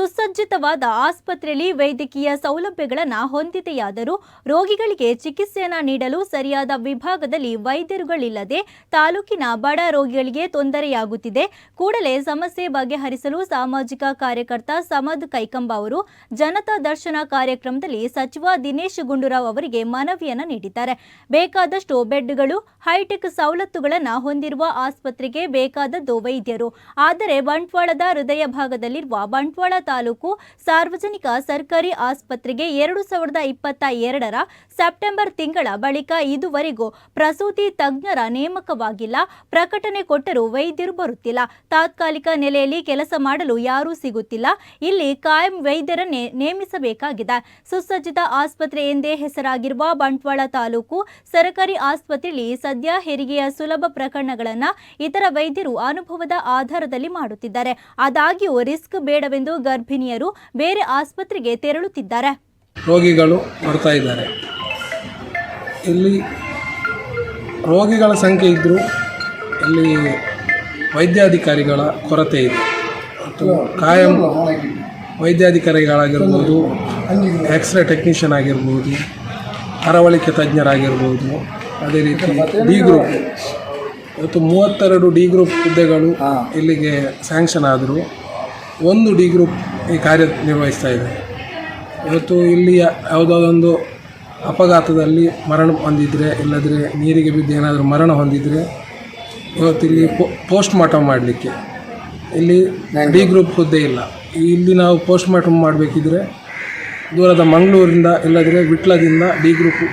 ಸುಸಜ್ಜಿತವಾದ ಆಸ್ಪತ್ರೆಯಲ್ಲಿ ವೈದ್ಯಕೀಯ ಸೌಲಭ್ಯಗಳನ್ನು ಹೊಂದಿದೆಯಾದರೂ ರೋಗಿಗಳಿಗೆ ಚಿಕಿತ್ಸೆಯನ್ನು ನೀಡಲು ಸರಿಯಾದ ವಿಭಾಗದಲ್ಲಿ ವೈದ್ಯರುಗಳಿಲ್ಲದೆ ತಾಲೂಕಿನ ಬಡ ರೋಗಿಗಳಿಗೆ ತೊಂದರೆಯಾಗುತ್ತಿದೆ. ಕೂಡಲೇ ಸಮಸ್ಯೆ ಬಗೆಹರಿಸಲು ಸಾಮಾಜಿಕ ಕಾರ್ಯಕರ್ತ ಸಮದ್ ಕೈಕಂಬ ಅವರು ಜನತಾ ದರ್ಶನ ಕಾರ್ಯಕ್ರಮದಲ್ಲಿ ಸಚಿವ ದಿನೇಶ್ ಗುಂಡೂರಾವ್ ಅವರಿಗೆ ಮನವಿಯನ್ನು ನೀಡಿದ್ದಾರೆ. ಬೇಕಾದಷ್ಟು ಬೆಡ್ಗಳು, ಹೈಟೆಕ್ ಸವಲತ್ತುಗಳನ್ನು ಹೊಂದಿರುವ ಆಸ್ಪತ್ರೆಗೆ ಬೇಕಾದದ್ದು ವೈದ್ಯರು. ಆದರೆ ಬಂಟ್ವಾಳದ ಹೃದಯ ಭಾಗದಲ್ಲಿರುವ ಬಂಟ್ವಾಳ ತಾಲೂಕು ಸಾರ್ವಜನಿಕ ಸರ್ಕಾರಿ ಆಸ್ಪತ್ರೆಗೆ ಎರಡು ಸಾವಿರದ ಇಪ್ಪತ್ತ ಎರಡರ ಸೆಪ್ಟೆಂಬರ್ ತಿಂಗಳ ಬಳಿಕ ಇದುವರೆಗೂ ಪ್ರಸೂತಿ ತಜ್ಞರ ನೇಮಕವಾಗಿಲ್ಲ. ಪ್ರಕಟಣೆ ಕೊಟ್ಟರೂ ವೈದ್ಯರು ಬರುತ್ತಿಲ್ಲ. ತಾತ್ಕಾಲಿಕ ನೆಲೆಯಲ್ಲಿ ಕೆಲಸ ಮಾಡಲು ಯಾರೂ ಸಿಗುತ್ತಿಲ್ಲ. ಇಲ್ಲಿ ಕಾಯಂ ವೈದ್ಯರನ್ನೇ ನೇಮಿಸಬೇಕಾಗಿದೆ. ಸುಸಜ್ಜಿತ ಆಸ್ಪತ್ರೆ ಎಂದೇ ಹೆಸರಾಗಿರುವ ಬಂಟ್ವಾಳ ತಾಲೂಕು ಸರ್ಕಾರಿ ಆಸ್ಪತ್ರೆಯಲ್ಲಿ ಸದ್ಯ ಹೆರಿಗೆಯ ಸುಲಭ ಪ್ರಕರಣಗಳನ್ನು ಇತರ ವೈದ್ಯರು ಅನುಭವದ ಆಧಾರದಲ್ಲಿ ಮಾಡುತ್ತಿದ್ದಾರೆ. ಆದಾಗ್ಯೂ ರಿಸ್ಕ್ ಬೇಡವೆಂದು ಗರ್ಭಿಣಿಯರು ಬೇರೆ ಆಸ್ಪತ್ರೆಗೆ ತೆರಳುತ್ತಿದ್ದಾರೆ. ರೋಗಿಗಳು ಬರ್ತಾ ಇದ್ದಾರೆ. ಇಲ್ಲಿ ರೋಗಿಗಳ ಸಂಖ್ಯೆ ಇದ್ದರೂ ಇಲ್ಲಿ ವೈದ್ಯಾಧಿಕಾರಿಗಳ ಕೊರತೆ ಇದೆ. ಮತ್ತು ಕಾಯಂ ವೈದ್ಯಾಧಿಕಾರಿಗಳಾಗಿರ್ಬೋದು ಎಕ್ಸ್ರೇ ಟೆಕ್ನಿಷಿಯನ್ ಆಗಿರ್ಬೋದು, ಅರವಳಿಕೆ ತಜ್ಞರಾಗಿರ್ಬೋದು, ಅದೇ ರೀತಿ ಡಿ ಗ್ರೂಪ್ ಇವತ್ತು ಮೂವತ್ತೆರಡು ಡಿ ಗ್ರೂಪ್ ಹುದ್ದೆಗಳು ಇಲ್ಲಿಗೆ ಸ್ಯಾಂಕ್ಷನ್ ಆದರೂ. ಒಂದು ಡಿ ಗ್ರೂಪ್ ಈ ಕಾರ್ಯ ನಿರ್ವಹಿಸ್ತಾ ಇದೆ. ಇವತ್ತು ಇಲ್ಲಿ ಯಾವುದಾದೊಂದು ಅಪಘಾತದಲ್ಲಿ ಮರಣ ಹೊಂದಿದರೆ ಇಲ್ಲದ್ರೆ ನೀರಿಗೆ ಬಿದ್ದು ಏನಾದರೂ ಮರಣ ಹೊಂದಿದರೆ ಇವತ್ತಿಲ್ಲಿ ಪೋಸ್ಟ್ ಮಾರ್ಟಮ್ ಮಾಡಲಿಕ್ಕೆ. ಇಲ್ಲಿ ಡಿ ಗ್ರೂಪ್ ಹುದ್ದೆ ಇಲ್ಲ. ಇಲ್ಲಿ ನಾವು ಪೋಸ್ಟ್ ಮಾರ್ಟಮ್ ಮಾಡಬೇಕಿದ್ರೆ ದೂರದ ಮಂಗಳೂರಿಂದ ಇಲ್ಲದ್ರೆ ವಿಟ್ಲದಿಂದ ಡಿ ಗ್ರೂಪ್